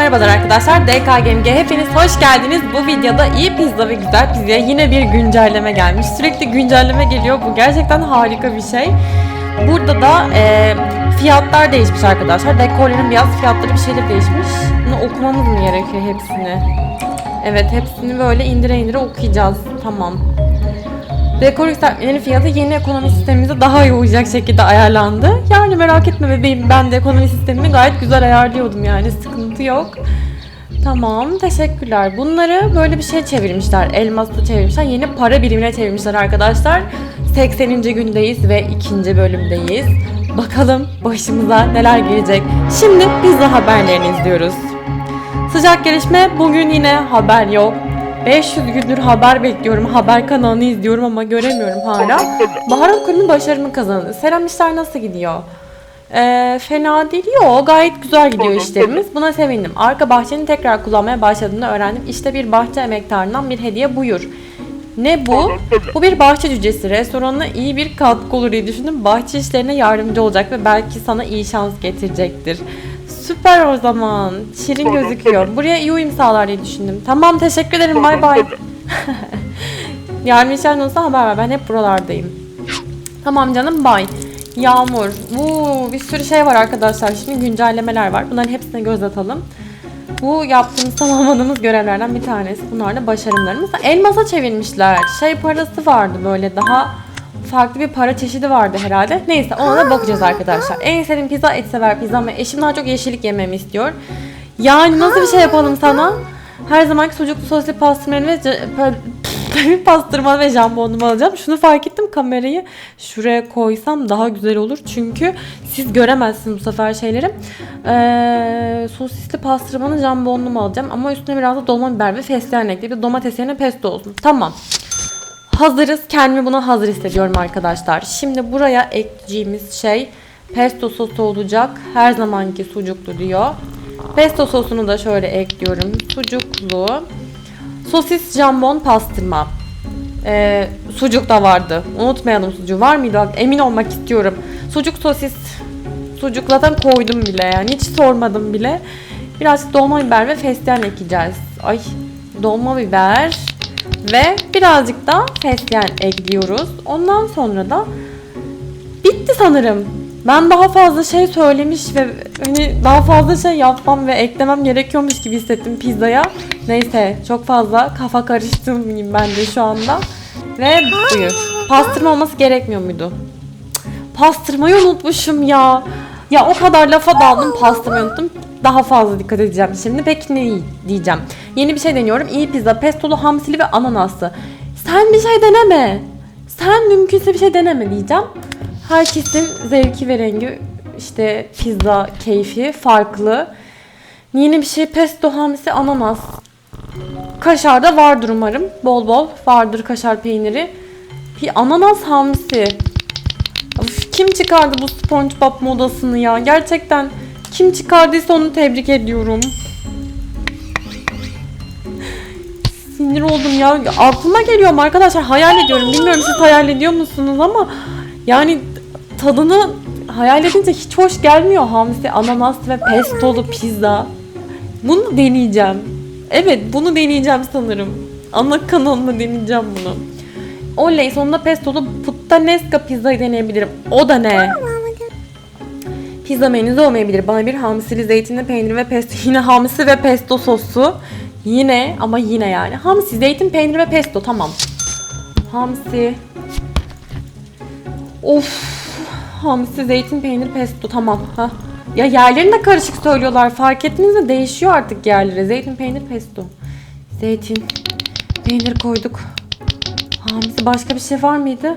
merhabalar arkadaşlar. DK Gaming'e hepiniz hoş geldiniz. Bu videoda iyi pizza ve güzel pizzaya yine bir güncelleme gelmiş. Sürekli güncelleme geliyor. Bu gerçekten harika bir şey. Burada da e, fiyatlar değişmiş arkadaşlar. Dekorların biraz fiyatları bir şeyler değişmiş. Bunu okumamız mı gerekiyor hepsini? Evet hepsini böyle indire indire okuyacağız. Tamam. Dekor yükseltmeleri fiyatı yeni ekonomi sistemimize daha iyi uyacak şekilde ayarlandı. Yani merak etme bebeğim ben de ekonomi sistemimi gayet güzel ayarlıyordum yani sıkıntı yok. Tamam teşekkürler. Bunları böyle bir şey çevirmişler. Elmasla çevirmişler. Yeni para birimine çevirmişler arkadaşlar. 80. gündeyiz ve ikinci bölümdeyiz. Bakalım başımıza neler gelecek. Şimdi pizza haberlerini izliyoruz. Sıcak gelişme bugün yine haber yok. 500 gündür haber bekliyorum. Haber kanalını izliyorum ama göremiyorum hala. Bahar Okulü'nün başarımı kazandı. Selam işler nasıl gidiyor? Ee, fena değil. Yo gayet güzel gidiyor işlerimiz. Buna sevindim. Arka bahçeni tekrar kullanmaya başladığını öğrendim. İşte bir bahçe emektarından bir hediye buyur. Ne bu? Bu bir bahçe cücesi. Restoranına iyi bir katkı olur diye düşündüm. Bahçe işlerine yardımcı olacak ve belki sana iyi şans getirecektir. Süper o zaman. Şirin gözüküyor. Buraya iyi uyum sağlar diye düşündüm. Tamam teşekkür ederim. Bay bay. Yarın işler olursa haber ver. Ben hep buralardayım. Tamam canım bay. Yağmur. Uuu bir sürü şey var arkadaşlar. Şimdi güncellemeler var. Bunların hepsine göz atalım. Bu yaptığımız tamamladığımız görevlerden bir tanesi. Bunlar da başarımlarımız. Elmasa çevirmişler. Şey parası vardı böyle daha farklı bir para çeşidi vardı herhalde. Neyse ona da bakacağız arkadaşlar. En sevdiğim pizza et sever pizza ama eşim daha çok yeşillik yememi istiyor. Yani nasıl bir şey yapalım sana? Her zamanki sucuklu soslu pastırmalı ve pastırmalı ve jambonlumu alacağım. Şunu fark ettim kamerayı şuraya koysam daha güzel olur. Çünkü siz göremezsiniz bu sefer şeyleri. Ee, sosisli pastırmalı jambonlumu alacağım. Ama üstüne biraz da dolma biber ve fesleğen ekleyip bir domates yerine pesto olsun. Tamam. Hazırız. Kendimi buna hazır hissediyorum arkadaşlar. Şimdi buraya ekleyeceğimiz şey pesto sosu olacak. Her zamanki sucuklu diyor. Pesto sosunu da şöyle ekliyorum. Sucuklu. Sosis jambon pastırma. Ee, sucuk da vardı. Unutmayalım sucuğu. Var mıydı? Emin olmak istiyorum. Sucuk sosis. Sucuk koydum bile yani. Hiç sormadım bile. Birazcık dolma biber ve fesleğen ekleyeceğiz. Ay dolma biber ve birazcık da fesleğen ekliyoruz. Ondan sonra da bitti sanırım. Ben daha fazla şey söylemiş ve hani daha fazla şey yapmam ve eklemem gerekiyormuş gibi hissettim pizzaya. Neyse çok fazla kafa karıştırmayayım ben de şu anda. Ve buyur. Pastırma olması gerekmiyor muydu? Pastırmayı unutmuşum ya. Ya o kadar lafa daldım pastırmayı unuttum. Daha fazla dikkat edeceğim şimdi. Peki ne diyeceğim? Yeni bir şey deniyorum. İyi pizza, pestolu, hamsili ve ananaslı. Sen bir şey deneme. Sen mümkünse bir şey deneme diyeceğim. Herkesin zevki ve rengi işte pizza keyfi farklı. Yeni bir şey pesto, hamsi, ananas. Kaşar da vardır umarım. Bol bol vardır kaşar peyniri. Ananas hamsi. Of, kim çıkardı bu SpongeBob modasını ya? Gerçekten kim çıkardıysa onu tebrik ediyorum. Sinir oldum ya. Aklıma geliyor mu arkadaşlar? Hayal ediyorum. Bilmiyorum siz hayal ediyor musunuz ama yani tadını hayal edince hiç hoş gelmiyor hamsi, ananas ve pestolu pizza. Bunu deneyeceğim. Evet bunu deneyeceğim sanırım. Ana kanalında deneyeceğim bunu. Oley sonunda pestolu puttanesca pizzayı deneyebilirim. O da ne? Pizza menüsü olmayabilir. Bana bir hamsili zeytinli peynir ve pesto. Yine hamsi ve pesto sosu. Yine ama yine yani. Hamsi, zeytin, peynir ve pesto. Tamam. Hamsi. Of. Hamsi, zeytin, peynir, pesto. Tamam. Ha. Ya yerlerini de karışık söylüyorlar. Fark ettiniz mi? Değişiyor artık yerleri. Zeytin, peynir, pesto. Zeytin, peynir koyduk. Hamsi başka bir şey var mıydı?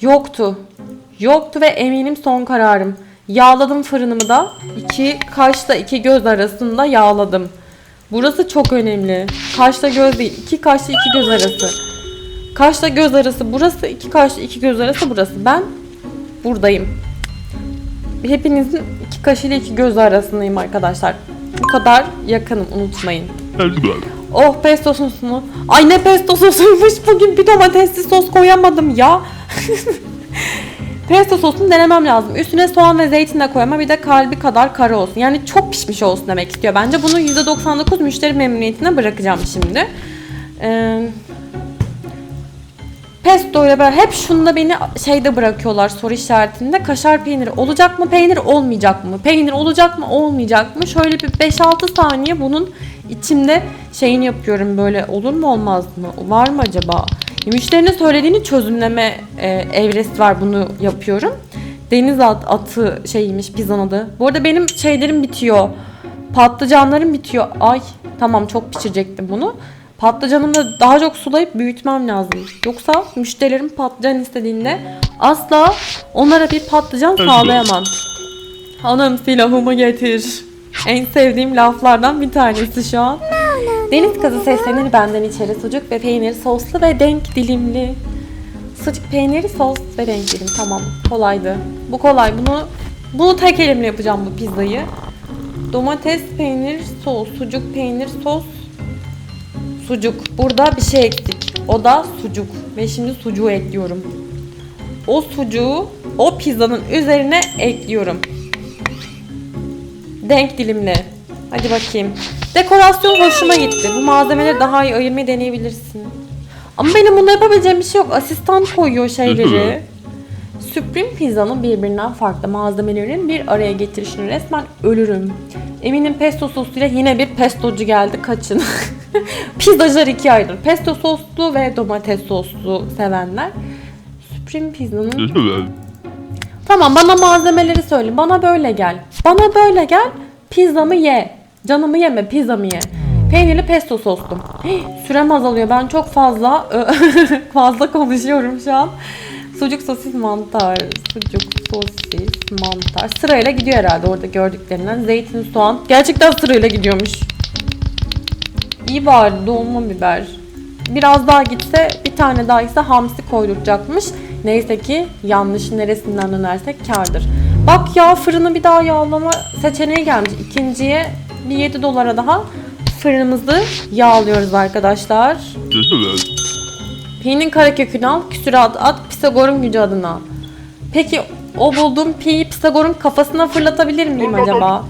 Yoktu. Yoktu ve eminim son kararım. Yağladım fırınımı da. İki kaşla iki göz arasında yağladım. Burası çok önemli. Kaşla göz değil. iki kaşla iki göz arası. Kaşla göz arası burası. iki kaşla iki göz arası burası. Ben buradayım. Hepinizin iki kaş ile iki göz arasındayım arkadaşlar. Bu kadar yakınım unutmayın. Oh pesto sosunu. Ay ne pesto sosuymuş bugün bir domatesli sos koyamadım ya. Pesto sosunu denemem lazım. Üstüne soğan ve zeytin de koyma bir de kalbi kadar kara olsun. Yani çok pişmiş olsun demek istiyor. Bence bunu %99 müşteri memnuniyetine bırakacağım şimdi. Ee, pesto ile beraber hep şunda beni şeyde bırakıyorlar soru işaretinde. Kaşar peyniri olacak mı peynir olmayacak mı? Peynir olacak mı olmayacak mı? Şöyle bir 5-6 saniye bunun içimde şeyini yapıyorum böyle olur mu olmaz mı? Var mı acaba? Müşterinin söylediğini çözümleme e, evresi var bunu yapıyorum. Deniz at, atı şeymiş pizzanın adı. Bu arada benim şeylerim bitiyor. Patlıcanlarım bitiyor. Ay tamam çok pişirecektim bunu. Patlıcanımı da daha çok sulayıp büyütmem lazım. Yoksa müşterilerim patlıcan istediğinde asla onlara bir patlıcan sağlayamam. Hanım silahımı getir. En sevdiğim laflardan bir tanesi şu an. Deniz kızı seslenir benden içeri sucuk ve peynir soslu ve denk dilimli. Sucuk peyniri sos ve denk dilim tamam kolaydı. Bu kolay bunu bunu tek elimle yapacağım bu pizzayı. Domates, peynir, sos, sucuk, peynir, sos, sucuk. Burada bir şey eksik. O da sucuk. Ve şimdi sucuğu ekliyorum. O sucuğu o pizzanın üzerine ekliyorum. Denk dilimli. Hadi bakayım. Dekorasyon hoşuma gitti. Bu malzemeleri daha iyi ayırmayı deneyebilirsin. Ama benim bunu yapabileceğim bir şey yok. Asistan koyuyor şeyleri. Supreme pizzanın birbirinden farklı malzemelerin bir araya getirişini resmen ölürüm. Eminim pesto sosuyla yine bir pestocu geldi. Kaçın. Pizzacılar ikiye ayrılır. Pesto soslu ve domates soslu sevenler. Supreme pizzanın Tamam bana malzemeleri söyle. Bana böyle gel. Bana böyle gel. Pizzamı ye. Canımı yeme pizzamı ye. Peynirli pesto soslu. Sürem azalıyor. Ben çok fazla fazla konuşuyorum şu an. Sucuk sosis mantar. Sucuk sosis mantar. Sırayla gidiyor herhalde orada gördüklerinden. Zeytin soğan. Gerçekten sırayla gidiyormuş. İyi bari dolma biber. Biraz daha gitse bir tane daha ise hamsi koyduracakmış. Neyse ki yanlış neresinden dönersek kardır. Bak ya fırını bir daha yağlama seçeneği gelmiş. İkinciye bir 7 dolara daha fırınımızı yağlıyoruz arkadaşlar. Pi'nin karekökünü al, küsurat at, Pisagor'un gücü adına. Peki o bulduğum pi'yi Pisagor'un kafasına fırlatabilir miyim acaba?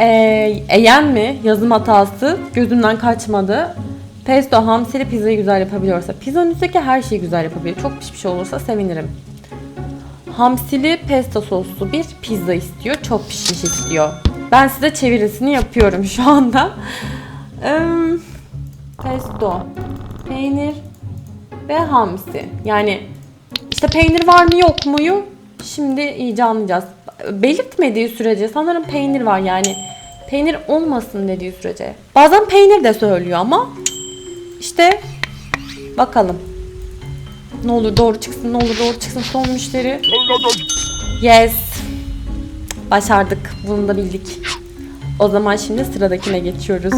Ee, eyen mi? Yazım hatası. Gözümden kaçmadı. Pesto hamsili pizzayı güzel yapabiliyorsa. Pizzanın üstteki her şeyi güzel yapabilir. Çok pişmiş olursa sevinirim. Hamsili pesto soslu bir pizza istiyor. Çok pişmiş istiyor. Ben size çevirisini yapıyorum şu anda. Pesto, peynir ve hamsi. Yani işte peynir var mı yok muyu? Şimdi iyice anlayacağız. Belirtmediği sürece sanırım peynir var yani. Peynir olmasın dediği sürece. Bazen peynir de söylüyor ama işte bakalım. Ne olur doğru çıksın, ne olur doğru çıksın son müşteri. Yes. Başardık. Bunu da bildik. O zaman şimdi sıradakine geçiyoruz.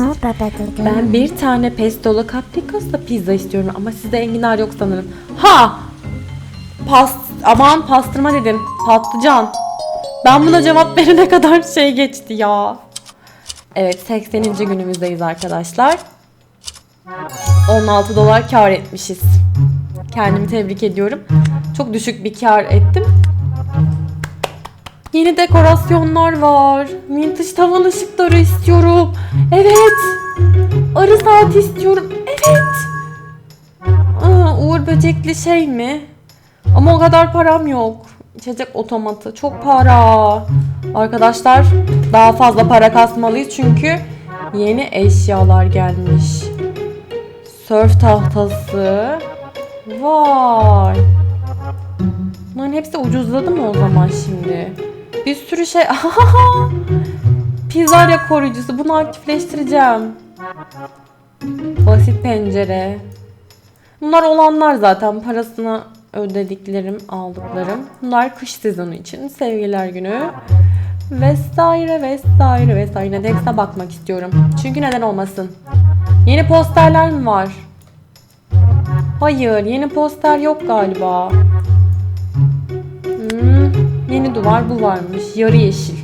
Ben bir tane pestolu kaprikasla pizza istiyorum ama sizde enginar yok sanırım. Ha! Past aman pastırma dedim. Patlıcan. Ben buna cevap verene kadar şey geçti ya. Evet 80. günümüzdeyiz arkadaşlar. 16 dolar kar etmişiz. Kendimi tebrik ediyorum. Çok düşük bir kar ettim. Yeni dekorasyonlar var. Vintage tavan ışıkları istiyorum. Evet. Arı saati istiyorum. Evet. Aa, Uğur böcekli şey mi? Ama o kadar param yok. İçecek otomatı. Çok para. Arkadaşlar daha fazla para kasmalıyız çünkü yeni eşyalar gelmiş. Sörf tahtası. Vay. Bunların hepsi ucuzladı mı o zaman şimdi? Bir sürü şey. Pizzarya koruyucusu. Bunu aktifleştireceğim. Basit pencere. Bunlar olanlar zaten. Parasını ödediklerim, aldıklarım. Bunlar kış sezonu için. Sevgiler günü. Vesaire vesaire vesaire. Nedex'e bakmak istiyorum. Çünkü neden olmasın? Yeni posterler mi var? Hayır, yeni poster yok galiba. Yeni duvar bu varmış. Yarı yeşil.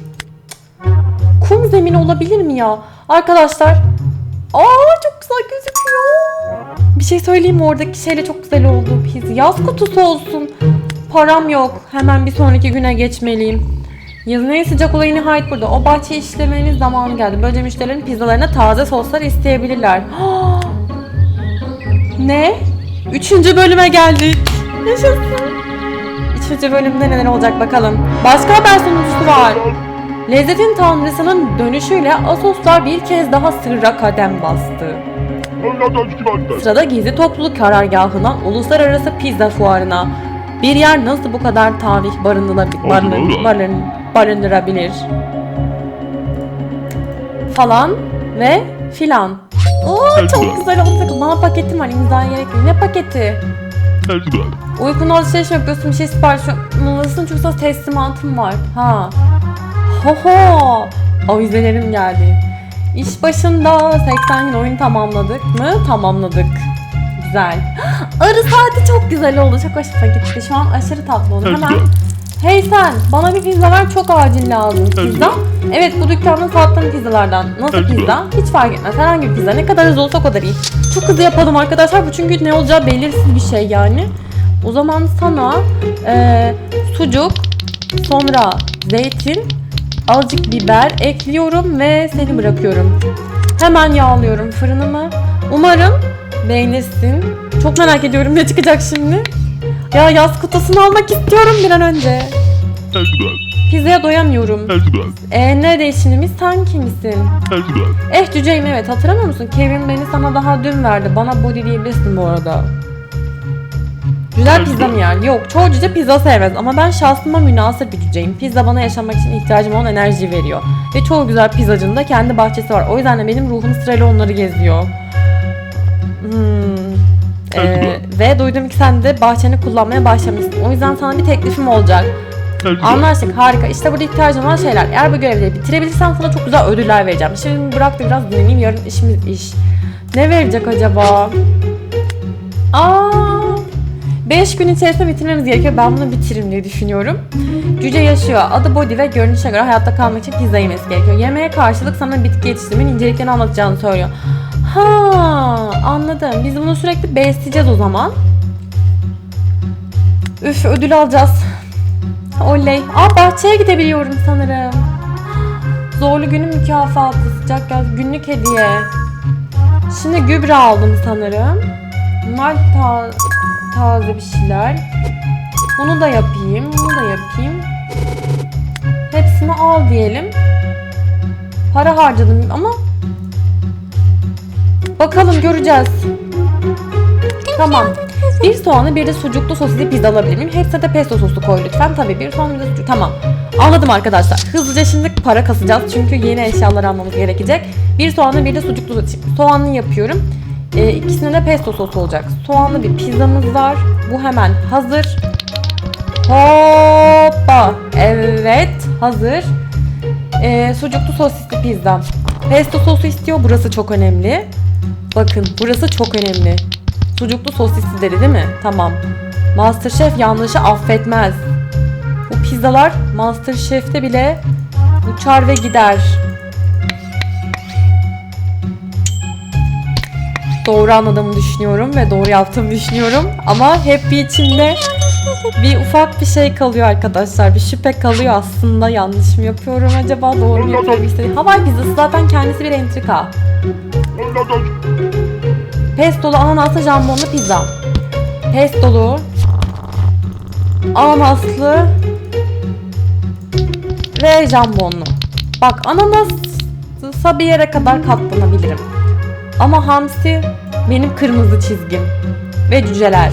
Kum zemin olabilir mi ya? Arkadaşlar. Aa çok güzel gözüküyor. Bir şey söyleyeyim mi? Oradaki şeyle çok güzel oldu. Biz yaz kutusu olsun. param yok. Hemen bir sonraki güne geçmeliyim. Yazın en sıcak olayı nihayet burada. O bahçeyi işlemenin zamanı geldi. Böylece müşterilerin pizzalarına taze soslar isteyebilirler. ne? Üçüncü bölüme geldik. Yaşasın. Üçüncü bölümde neler olacak bakalım. Başka haber sunucusu var. Lezzetin tanrısının dönüşüyle Asoslar bir kez daha sırra kadem bastı. Sırada gizli topluluk karargahından uluslararası pizza fuarına. Bir yer nasıl bu kadar tarih barındırabilir, barın, barın, barındırabilir? Falan ve filan. Oo çok güzel oldu. Bana paketim var imzaya gerek yok. Ne paketi? Uykunu alışveriş yapıyorsun bir şey sipariş yapmalısın çünkü sana teslimatım var. Ha. Ho ho. Avizelerim geldi. İş başında 80 gün oyun tamamladık mı? Tamamladık. Güzel. Arı saati çok güzel oldu. Çok hoşuma gitti. Şu an aşırı tatlı oldu. Hemen. Hey sen bana bir pizza ver çok acil lazım pizza. Evet bu dükkanda sattığım pizzalardan. Nasıl pizza? Hiç fark etmez. Herhangi bir pizza. Ne kadar hızlı olsa o kadar iyi. Çok hızlı yapalım arkadaşlar. Bu çünkü ne olacağı belirsiz bir şey yani. O zaman sana eee, sucuk, sonra zeytin, azıcık biber ekliyorum ve seni bırakıyorum. Hemen yağlıyorum fırınımı. Umarım beğenirsin. Çok merak ediyorum ne çıkacak şimdi. Ya yaz kutusunu almak istiyorum bir an önce. Pizzaya doyamıyorum. E ne değişimimiz sen kimsin? Eh cüceyim evet hatırlamıyor musun? Kevin beni sana daha dün verdi. Bana body diyebilirsin bu arada. Güzel pizza mı yer? Yok çoğu cüce pizza sevmez ama ben şahsıma münasır bir cüceyim. Pizza bana yaşamak için ihtiyacım olan enerji veriyor. Ve çoğu güzel pizzacının da kendi bahçesi var. O yüzden de benim ruhum sırayla onları geziyor. Hmm. Ee, ve duydum ki sen de bahçeni kullanmaya başlamışsın. O yüzden sana bir teklifim olacak. Anlaştık harika. İşte burada ihtiyacım olan şeyler. Eğer bu görevleri bitirebilirsen sana çok güzel ödüller vereceğim. Şimdi bırak da biraz dinleneyim. Yarın işimiz iş. Ne verecek acaba? Aa, 5 gün içerisinde bitirmemiz gerekiyor. Ben bunu bitiririm diye düşünüyorum. Cüce yaşıyor. Adı Body ve görünüşe göre hayatta kalmak için pizza yemesi gerekiyor. Yemeğe karşılık sana bitki yetiştirmenin inceliklerini anlatacağını söylüyor. Ha, anladım. Biz bunu sürekli besleyeceğiz o zaman. Üf ödül alacağız. Oley. Aa bahçeye gidebiliyorum sanırım. Zorlu günün mükafatı, sıcak yaz, günlük hediye. Şimdi gübre aldım sanırım. Bunlar ta- taze bir şeyler. Bunu da yapayım, bunu da yapayım. Hepsini al diyelim. Para harcadım ama bakalım göreceğiz. Tamam. Bir soğanı bir de sucuklu sosisli pizza alabilir miyim? Hepsine de pesto sosu koy lütfen. Tabii bir soğan bir de sucuk. Tamam. Anladım arkadaşlar. Hızlıca şimdi para kasacağız. Çünkü yeni eşyalar almamız gerekecek. Bir soğanı bir de sucuklu. Soğanlı yapıyorum. Ee, ikisine de pesto sosu olacak. Soğanlı bir pizzamız var. Bu hemen hazır. Hoppa. Evet hazır. Ee, sucuklu sosisli pizza. Pesto sosu istiyor. Burası çok önemli. Bakın burası çok önemli. Sucuklu sosisli dedi değil mi? Tamam. Masterchef yanlışı affetmez. Bu pizzalar Masterchef'te bile uçar ve gider. Doğru anladığımı düşünüyorum ve doğru yaptığımı düşünüyorum. Ama hep bir içimde bir ufak bir şey kalıyor arkadaşlar. Bir şüphe kalıyor aslında. Yanlış mı yapıyorum acaba? Doğru mu yapıyorum? İstediğim. Hawaii pizzası zaten kendisi bir entrika. Pestolu ananaslı jambonlu pizza. Pestolu ananaslı ve jambonlu. Bak ananasa bir yere kadar katlanabilirim. Ama hamsi benim kırmızı çizgim. Ve cüceler.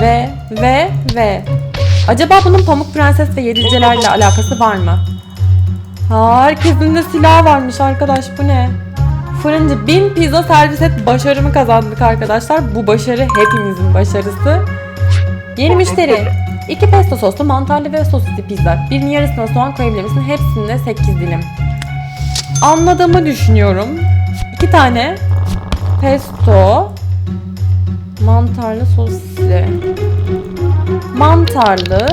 ve ve ve. Acaba bunun Pamuk Prenses ve Yedi Cücelerle alakası var mı? Herkesin de silahı varmış arkadaş bu ne? Fırıncı 1000 pizza servis et başarımı kazandık arkadaşlar. Bu başarı hepimizin başarısı. Yeni müşteri. 2 pesto soslu mantarlı ve sosisli pizza. Birinin yarısına soğan koyabilir misin? Hepsinde 8 dilim. Anladığımı düşünüyorum. 2 tane pesto mantarlı sosisli. Mantarlı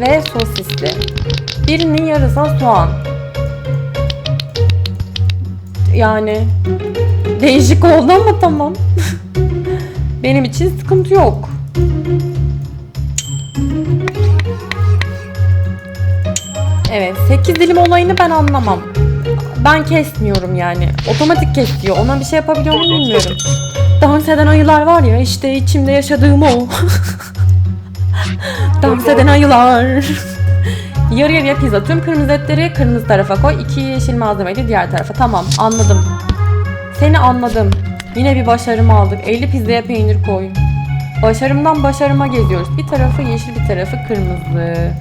ve sosisli. Birinin yarısına soğan. Yani değişik oldu ama tamam. Benim için sıkıntı yok. Evet 8 dilim olayını ben anlamam. Ben kesmiyorum yani. Otomatik kesiyor. Ona bir şey yapabiliyor muyum bilmiyorum. Dans eden ayılar var ya işte içimde yaşadığım o. Dans eden ayılar. Yarı yarıya pizza. Tüm kırmızı etleri kırmızı tarafa koy. İki yeşil malzemeyi de diğer tarafa. Tamam anladım. Seni anladım. Yine bir başarım aldık. 50 pizzaya peynir koy. Başarımdan başarıma geziyoruz. Bir tarafı yeşil bir tarafı kırmızı.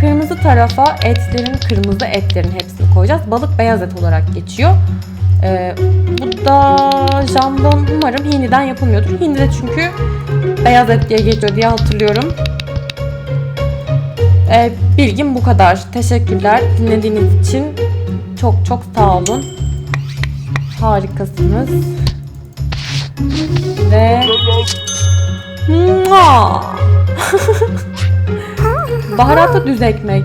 Kırmızı tarafa etlerin, kırmızı etlerin hepsini koyacağız. Balık beyaz et olarak geçiyor. Ee, bu da jambon umarım hindiden yapılmıyordur. Hindide çünkü beyaz et diye geçiyor diye hatırlıyorum. Ee, bilgim bu kadar. Teşekkürler dinlediğiniz için. Çok çok sağ olun. Harikasınız. Ve! Baharatlı düz ekmek.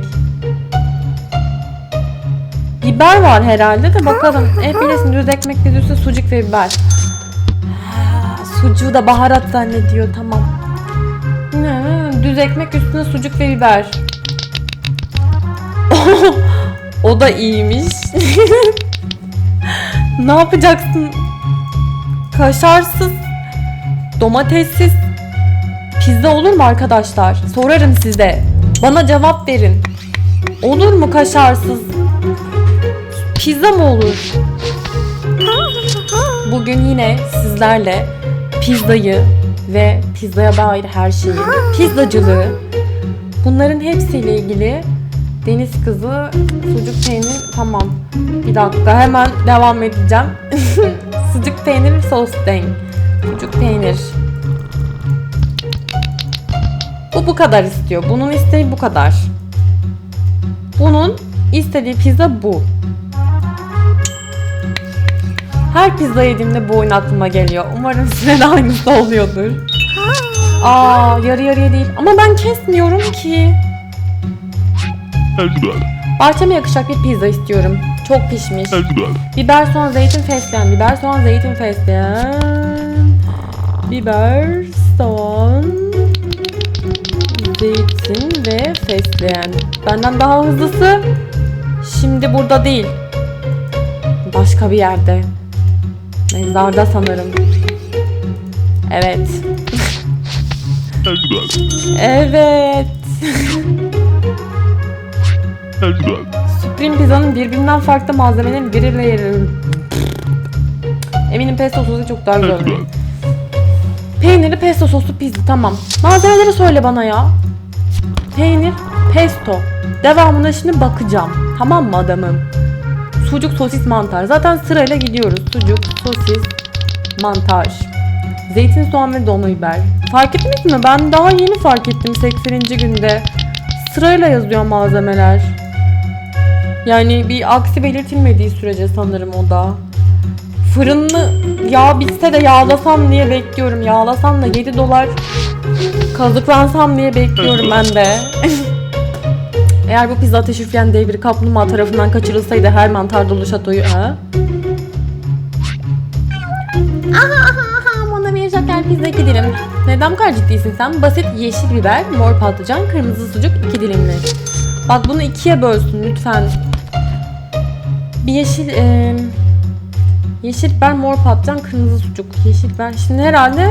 Biber var herhalde de bakalım. Hep bilirsin düz ekmek dediği sucuk ve biber. Ha, Sucuğu da baharat zannediyor tamam. Ne, düz ekmek üstüne sucuk ve biber. o da iyiymiş. ne yapacaksın? Kaşarsız, domatessiz pizza olur mu arkadaşlar? Sorarım size. Bana cevap verin. Olur mu kaşarsız? Pizza mı olur? Bugün yine sizlerle pizzayı ve pizzaya dair her şeyi, pizzacılığı, bunların hepsiyle ilgili deniz kızı, sucuk peynir, tamam. Bir dakika hemen devam edeceğim. sucuk peynir sos denk. Sucuk peynir. Bu bu kadar istiyor. Bunun isteği bu kadar. Bunun istediği pizza bu. Her pizza yediğimde bu oyun aklıma geliyor. Umarım size de aynısı oluyordur. Aa yarı yarıya değil. Ama ben kesmiyorum ki. Bahçeme yakışacak bir pizza istiyorum. Çok pişmiş. Biber, soğan, zeytin, fesleğen. Biber, soğan, zeytin, fesleğen. Biber, soğan, zeytin ve fesleğen. Benden daha hızlısı şimdi burada değil. Başka bir yerde. Mezarda sanırım. Evet. Evet. Supreme pizzanın birbirinden farklı malzemenin biriyle yeri. Eminim pesto sosu çok daha güzel Peynirli pesto soslu pizza tamam. Malzemeleri söyle bana ya. Peynir, pesto. Devamına şimdi bakacağım. Tamam mı adamım? Sucuk, sosis, mantar. Zaten sırayla gidiyoruz. Sucuk, sosis, mantar. Zeytin, soğan ve dolma biber. Fark ettiniz mi? Ben daha yeni fark ettim 80. günde. Sırayla yazıyor malzemeler. Yani bir aksi belirtilmediği sürece sanırım o da. Fırınlı yağ bitse de yağlasam diye bekliyorum. Yağlasam da 7 dolar kazıklansam diye bekliyorum ben de. Eğer bu pizza ateş üfleyen dev bir kaplumbağa tarafından kaçırılsaydı her mantar dolu şatoyu... Ha? Aha aha aha bana bir şeker pizza iki dilim. Neden bu kadar ciddisin sen? Basit yeşil biber, mor patlıcan, kırmızı sucuk iki dilimli. Bak bunu ikiye bölsün lütfen. Bir yeşil... eee Yeşil biber, mor patlıcan, kırmızı sucuk. Yeşil biber. Şimdi herhalde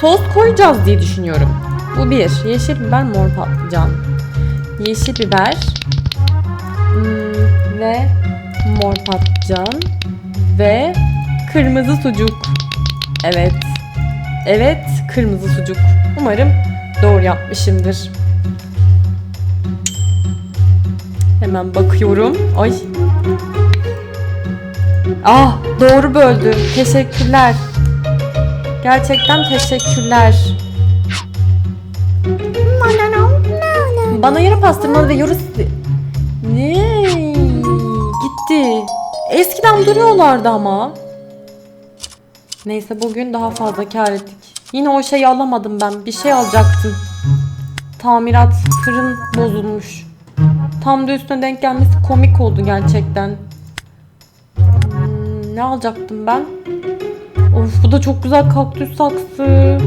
sos koyacağız diye düşünüyorum. Bu bir. Yeşil biber, mor patlıcan. Yeşil biber hmm, ve mor patlıcan ve kırmızı sucuk. Evet. Evet, kırmızı sucuk. Umarım doğru yapmışımdır. Hemen bakıyorum. Ay Ah doğru böldüm. Teşekkürler. Gerçekten teşekkürler. Bana yarı pastırmalı ve yoru... Ne? Gitti. Eskiden duruyorlardı ama. Neyse bugün daha fazla kar ettik. Yine o şeyi alamadım ben. Bir şey alacaktım. Tamirat fırın bozulmuş. Tam da üstüne denk gelmesi komik oldu gerçekten. Ne alacaktım ben? Of bu da çok güzel kaktüs saksı.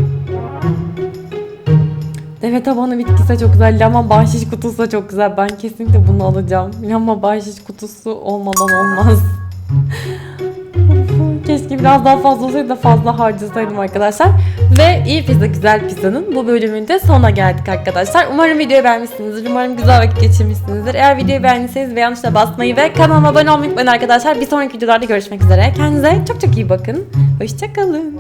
Deve tabanı bitkisi de çok güzel. Lama bahşiş kutusu da çok güzel. Ben kesinlikle bunu alacağım. Lama bahşiş kutusu olmadan olmaz. Keşke biraz daha fazla olsaydı da fazla harcasaydım arkadaşlar. Ve iyi pizza güzel pizzanın bu bölümünde sona geldik arkadaşlar. Umarım videoyu beğenmişsinizdir. Umarım güzel vakit geçirmişsinizdir. Eğer videoyu beğendiyseniz beğen tuşuna basmayı ve kanalıma abone olmayı unutmayın arkadaşlar. Bir sonraki videolarda görüşmek üzere. Kendinize çok çok iyi bakın. Hoşçakalın.